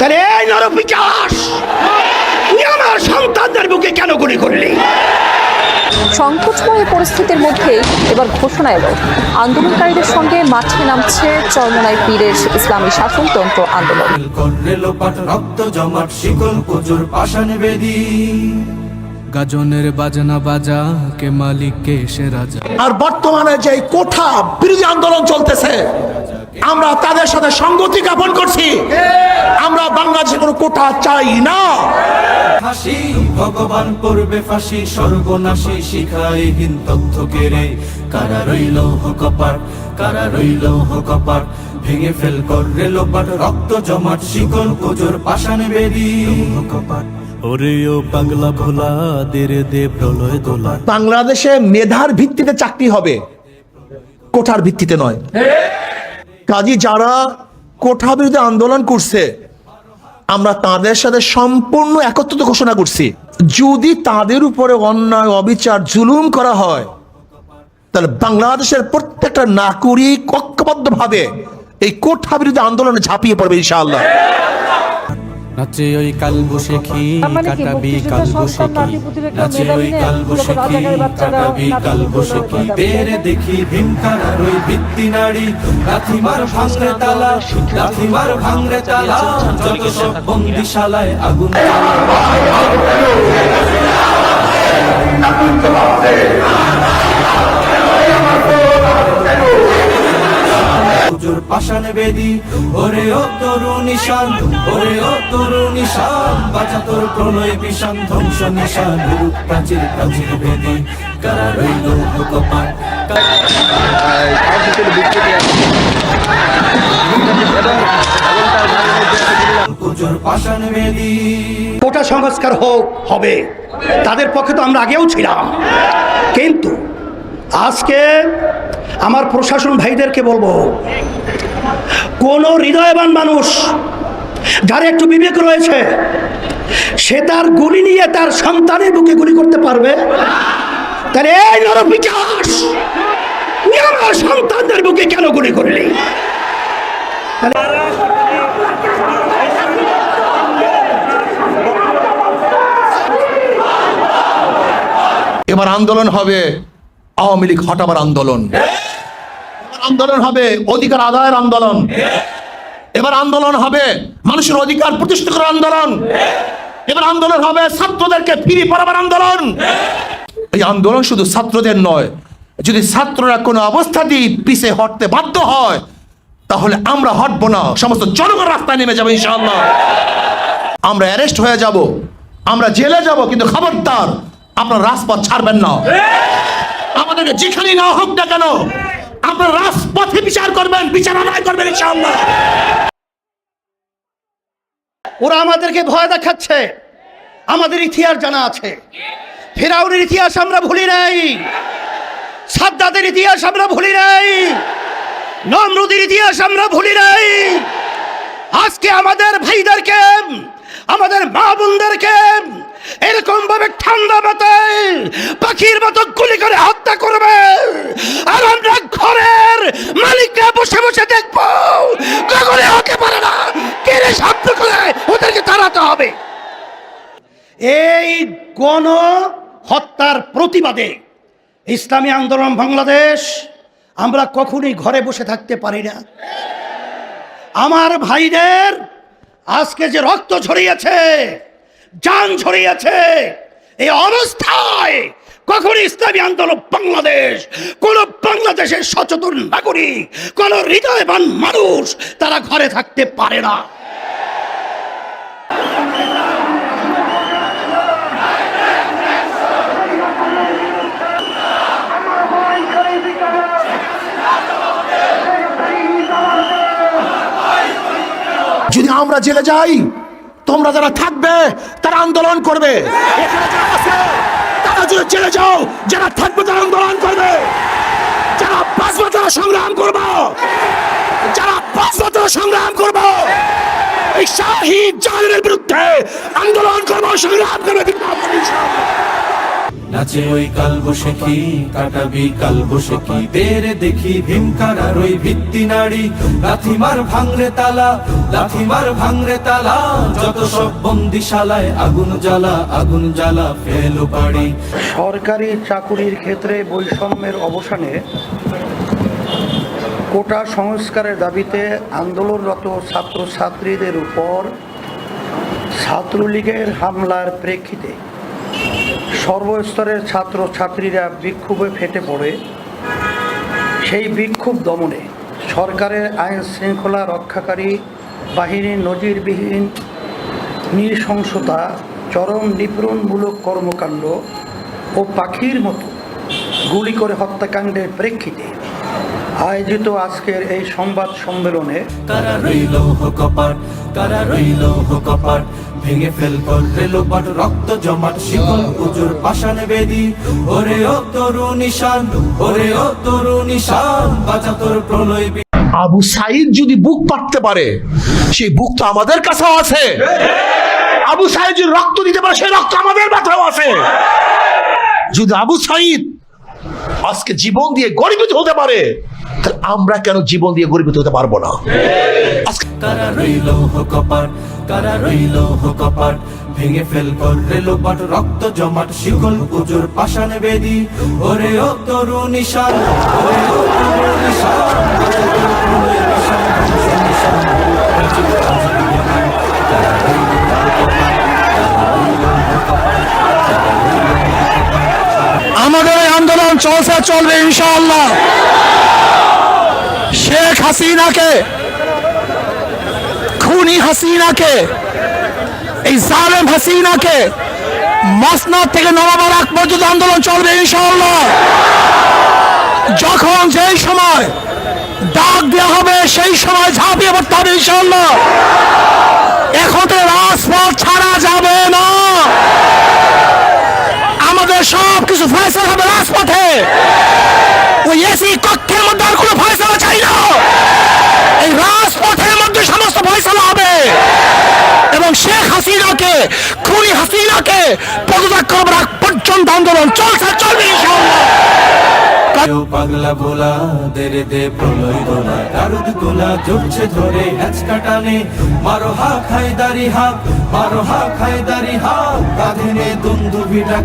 তাহলে এই নরপিচাস তুই আমার সন্তানদের বুকে কেন গুলি করলি? সংকটময় পরিস্থিতির মধ্যে এবার ঘোষণা এলো। আন্দোলনকারীদের সঙ্গে মাঠে নামছে চরমনাই পীরের ইসলামী শাসনতন্ত্র আন্দোলন। গাজনের বাজনা বাজা কে মালিক কে সে রাজা। আর বর্তমানে যে কোঠা বিরোধী আন্দোলন চলতেছে আমরা তাদের সাথে সঙ্গতি জ্ঞাপন করছি। আমরা বাংলাদেশে কোনো কোঠা চাই না। ফাঁসি ভগবান করবে ফাঁসি সর্বনাশী শিখাই হিন তথ্য কেড়ে। কারা রইল কপাট কারা রইল কপাট ভেঙে ফেল করলে লোপাট রক্ত জমাট শিকল পুজোর পাষাণ বেদী। কপাট বাংলাদেশে মেধার ভিত্তিতে চাকরি হবে, কোঠার ভিত্তিতে নয়। কাজী যারা কোঠা বিরুদ্ধে আন্দোলন করছে, আমরা তাদের সাথে সম্পূর্ণ একত্রিত ঘোষণা করছি। যদি তাদের উপরে অন্যায়, অবিচার, জুলুম করা হয়, তাহলে বাংলাদেশের প্রত্যেকটা নাগরিক ঐক্যবদ্ধ ভাবে এই কোঠা বিরুদ্ধে আন্দোলনে ঝাঁপিয়ে পড়বে ইনশাআল্লাহ। নাচে ওই কাল বসেখি মানে কি কাটাবি মুক্তিযোদ্ধা কাল সন্তান বসেখি নাতিপুতির একটা নাচে ওই নেই, কাল মূলত বসেখি রাজাকারের বাচ্চারা কাটাবি কাল নাতিপুতির বসেখি তেরে দেখি ভীমকারার ওই ভিত্তি নারী লাথিমার ভাঙরে তালা লাথিমার ভাঙরে তালা যত সব বন্দিশালায় আগুন পাষাণ বেদি। ওরে ও তরু নিশান, ওরে ও তরু নিশান, বাঁচা তোর প্রলয় বিষান, ধ্বংস নিশান প্রাচীর প্রাচীর বেদি। কোটা সংস্কার হোক, হবে। তাদের পক্ষে তো আমরা আগেও ছিলাম। কিন্তু আজকে আমার প্রশাসন ভাইদেরকে বলব, কোন হৃদয়বান মানুষ যার একটু বিবেক রয়েছে, সে তার গুলি নিয়ে তার সন্তানের বুকে গুলি করতে পারবে? তাহলে এই তুই আমার সন্তানদের বুকে কেন গুলি করলি? এবার আন্দোলন হবে, আওয়ামী লীগ হটাবার আন্দোলন। আন্দোলন হবে, অধিকার আদায়ের আন্দোলন। এবার আন্দোলন হবে মানুষের অধিকার প্রতিষ্ঠিত করার আন্দোলন। এবার আন্দোলন হবে ছাত্রদেরকে ফিরে পড়াবার আন্দোলন। এই আন্দোলন শুধু ছাত্রদের নয়, যদি ছাত্ররা কোনো অবস্থাতেই পিছে হটতে বাধ্য হয়, তাহলে আমরা হটবো না। সমস্ত জনগণ রাস্তায় নেমে যাবে, ইনশাআল্লাহ। আমরা অ্যারেস্ট হয়ে যাব, আমরা জেলে যাব, কিন্তু খবরদার, আপনার রাজপথ ছাড়বেন না। আমাদেরকে যেখানেই না হোক না কেন আপনার রাজপথে বিচার করবেন, বিচার আদায় করবেন ইনশাআল্লাহ। ওরা আমাদেরকে ভয় দেখাচ্ছে। আমাদের ইতিহাস জানা আছে। ফেরাউনের ইতিহাস আমরা ভুলি নাই। সাদ্দাতের ইতিহাস আমরা ভুলি নাই। নমরুদের ইতিহাস আমরা ভুলি নাই। আজকে আমাদের ভাইদেরকে আমাদের মা বোনদেরকে এরকম ভাবে ঠান্ডা মাথায় পাখির মতো গুলি করে হত্যা করবে। আর আমরা ঘরের মালিকরা বসে বসে দেখব কখনো হতে পারে না। কেড়ে শব্দ করে ওদেরকে তাড়াতে হবে? এই গণ হত্যার প্রতিবাদে ইসলামী আন্দোলন বাংলাদেশ আমরা কখনই ঘরে বসে থাকতে পারি না। আমার ভাইদের আজকে যে রক্ত ছড়িয়েছে যান ছড়িয়েছে এই অবস্থায় কখন ইসলামী আন্দোলন বাংলাদেশ, কোন বাংলাদেশের সচেতন নাগরিক, কোন হৃদয়বান মানুষ তারা ঘরে থাকতে পারে না যদি আমরা জেলে যাই। তোমরা যারা থাকবে, তারা আন্দোলন করবে। তারা যদি জেলে যাও, যারা থাকবে, তারা আন্দোলন করবে। যারা বাঁচবে তারা সংগ্রাম করব, যারা বাঁচবে তারা সংগ্রাম করব, এই শাহী জালের বিরুদ্ধে আন্দোলন করব, সংগ্রাম করবে। নাচে ওই কাল বসে কি, কাটাবি কাল বসে কি? বেড়ে দেখি ভীমকারার ওই ভিত্তি নারী লাথিমার ভাঙরে তালা, লাথিমার ভাঙরে তালা, যত সব বন্দিশালায় আগুন জ্বালা আগুন জ্বালা ফেলো বাড়ি সরকারি চাকুরির ক্ষেত্রে বৈষম্যের অবসানে কোটা সংস্কারের দাবিতে আন্দোলনরত ছাত্রছাত্রীদের উপর ছাত্রলীগের হামলার প্রেক্ষিতে সর্বস্তরের ছাত্রছাত্রীরা বিক্ষোভে ফেটে পড়ে। সেই বিক্ষোভ দমনে সরকারের আইন শৃঙ্খলা রক্ষাকারী বাহিনীর নজিরবিহীন নৃশংসতা, চরম নিপীড়নমূলক কর্মকাণ্ড ও পাখির মতো গুলি করে হত্যাকাণ্ডের প্রেক্ষিতে আয়োজিত আজকের এই সংবাদ সম্মেলনে কারা রইল কপাট, কারা রইল কপাট ভেঙে ফেল করলে লোপাট রক্ত জমাট, শিকল উজুর পাষাণ বেদি। ওরে ও তরু নিশান, ওরে ও তরু নিশান বাজা তোর প্রলয় আবু সাইদ যদি বুক পাততে পারে, সেই বুক তো আমাদের কাছেও আছে। আবু সাইদ যদি রক্ত দিতে পারে, সেই রক্ত আমাদের মাথাও আছে। যদি আবু সাইদ আজকে জীবন দিয়ে গরিবিত হতে পারে, তাহলে আমরা কেন জীবন দিয়ে গরিবিত হতে পারব না? ভেঙে ফেল করলে লোপাট রক্ত জমাট, শিকল পুজোর পাষাণ বেদি। ওরে ও তরুণী সাল চলবে ইনশাআল্লাহ। শেখ হাসিনাকে, খুনি হাসিনাকে, এই জালেম হাসিনাকে মসনদ থেকে নবাবার আগ পর্যন্ত আন্দোলন চলবে ইনশাআল্লাহ। যখন যেই সময় ডাক দেওয়া হবে, সেই সময় ঝাঁপিয়ে পড়তে হবে ইনশাআল্লাহ। এখন তো রাজপথ ছাড়া যাবে না। সব কিছু ফয়সলা হবে রাজপথে। ওই এসি কক্ষের মধ্যে আর কোনো ফয়সলা চাই না। এই রাজপথের মধ্যে সমস্ত ফয়সলা হবে। এবং শেখ হাসিনাকে, খুনি হাসিনাকে পদত্যাগ করবার পর্যন্ত আন্দোলন চলছে, চলবে পাগলা দেরে দে প্রলয় দোলা গোলা জুটছে ধরে হ্যাচ কাটানে মারো হা খাইদারি হাক, মারো হা খাইদারি হাক। কাঁধে নে দুন্দুভি ডাক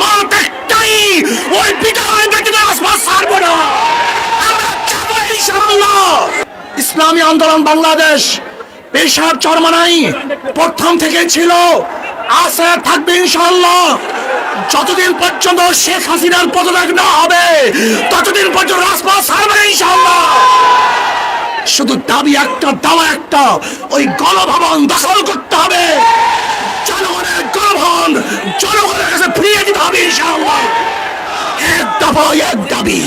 মাঠ একটাই ওই বিদায় ব্যক্তিদের আশপাশ ছাড়বো না। ইসলামী আন্দোলন বাংলাদেশ, পেশাব চরমানাই প্রথম থেকে ছিল। আছে থাকবে ইনশাআল্লাহ। যতদিন পর্যন্ত শেখ হাসিনার পদত্যাগ না হবে, ততদিন পর্যন্ত রাজপথ ছাড়বে ইনশাআল্লাহ। শুধু দাবি একটা, দাওয়া একটা, ওই গণভবন দখল করতে হবে। জনগণের গণভবন, জনগণের কাছে ফিরিয়ে দিতে হবে ইনশাআল্লাহ। এক দফা, এক দাবি।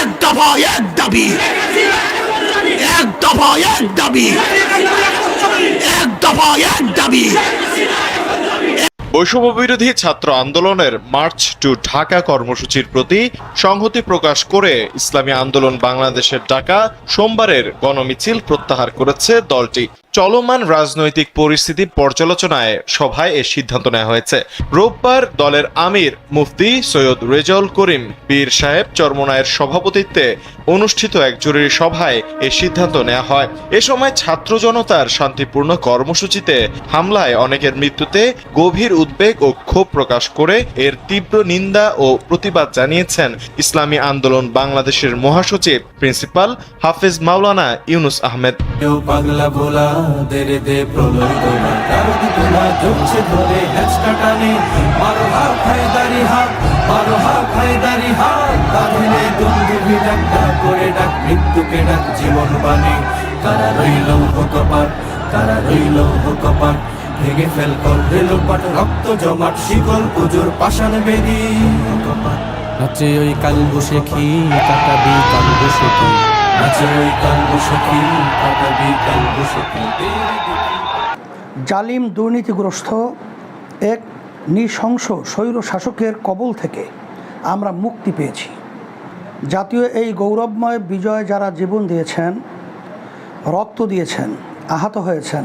এক দফা, এক দাবি। এক দফা, এক দাবি। এক দফা, এক দাবি। বৈষম্য বিরোধী ছাত্র আন্দোলনের মার্চ টু ঢাকা কর্মসূচির প্রতি সংহতি প্রকাশ করে ইসলামী আন্দোলন বাংলাদেশের ডাকা সোমবারের গণমিছিল প্রত্যাহার করেছে দলটি। চলমান রাজনৈতিক পরিস্থিতি পর্যালোচনায় সভায় এ সিদ্ধান্ত নেওয়া হয়েছে। রোববার দলের আমির মুফতি সৈয়দ রেজাউল করিম পীর সাহেব চরমনায়ের সভাপতিত্বে অনুষ্ঠিত এক জরুরি সভায় এ সিদ্ধান্ত নেওয়া হয়। এ সময় ছাত্র জনতার শান্তিপূর্ণ কর্মসূচিতে হামলায় অনেকের মৃত্যুতে গভীর উদ্বেগ ও ক্ষোভ প্রকাশ করে এর তীব্র নিন্দা ও প্রতিবাদ জানিয়েছেন ইসলামী আন্দোলন বাংলাদেশের মহাসচিব প্রিন্সিপাল হাফেজ মাওলানা ইউনুস আহমেদ। মারো হাত হাত, মারো হাত হাত কাঁধে দুন্দুভি ডাক্তার করে ডাক মৃত্যুকে ডাক জীবন বানে কারা রইল কপার কারা রইল কপার ভেঙে ফেল কর রেলোপাট রক্ত জমাট শিকল পুজোর পাষাণ বেদি। নাচে ওই কালবু শেখি কাটাবি কালবু শেখি নাচে ওই কালবু সখী কাটাবি কালবু সখী জালিম দুর্নীতিগ্রস্ত এক নৃশংস স্বৈর শাসকের কবল থেকে আমরা মুক্তি পেয়েছি। জাতীয় এই গৌরবময় বিজয় যারা জীবন দিয়েছেন, রক্ত দিয়েছেন, আহত হয়েছেন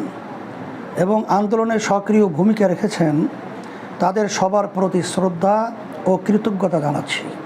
এবং আন্দোলনে সক্রিয় ভূমিকা রেখেছেন, তাদের সবার প্রতি শ্রদ্ধা ও কৃতজ্ঞতা জানাচ্ছি।